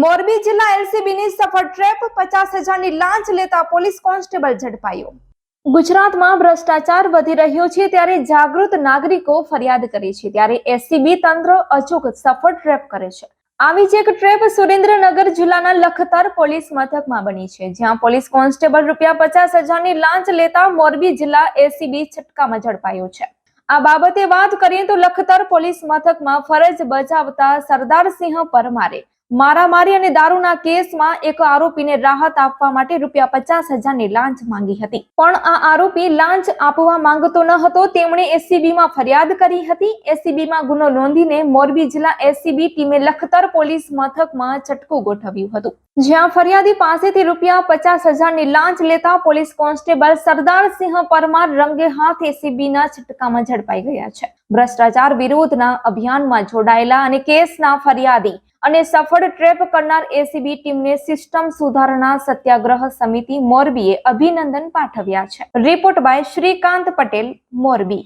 મોરબી જિલ્લા એલસીબીની સફળ ટ્રેપ પચાસ હજારની લાંચ લેતા પોલીસ કોન્સ્ટેબલ ઝડપાયો. ગુજરાતમાં ભ્રષ્ટાચાર વધી રહ્યો છે ત્યારે જાગૃત નાગરિકો ફરિયાદ કરે છે ત્યારે એસસીબી તંત્ર અચૂક સફળ ટ્રેપ કરે છે. આવી જ એક ટ્રેપ સુરેન્દ્રનગર જિલ્લાના લખતર પોલીસ મથકમાં બની છે, જ્યાં પોલીસ કોન્સ્ટેબલ રૂપિયા પચાસ હજારની લાંચ લેતા મોરબી જિલ્લા એસીબી છટકામાં ઝડપાયો છે. આ બાબતે વાત કરીએ તો લખતર પોલીસ મથકમાં ફરજ બજાવતા સરદારસિંહ પરમારે મારામારી અને દારૂના કેસમાં એક આરોપીને રાહત આપવા માટે રૂપિયા પચાસ હજારની લાંચ માંગી હતી. પણ આ આરોપી લાંચ આપવા માંગતો ન હતો, તેમણે એસીબીમાં ફરિયાદ કરી હતી. એસીબીમાં ગુનો નોંધીને મોરબી જિલ્લા એસીબી ટીમે લખતર પોલીસ મથકમાં છટકું ગોઠવ્યું હતું. જ્યાં ફરિયાદી પાસેથી રૂપિયા પચાસ હજારની લાંચ લેતા પોલીસ કોન્સ્ટેબલ સરદારસિંહ પરમાર રંગે હાથ એસીબીના છટકામાં ઝડપાઈ ગયા છે. ભ્રષ્ટાચાર વિરોધના અભિયાનમાં જોડાયેલા અને કેસના ફરિયાદી અને સફળ ટ્રેપ કરનાર એસીબી ટીમને સિસ્ટમ સુધારણા સત્યાગ્રહ સમિતિ મોરબીએ અભિનંદન પાઠવ્યા છે. Report by Shrikant Patel, Morbi.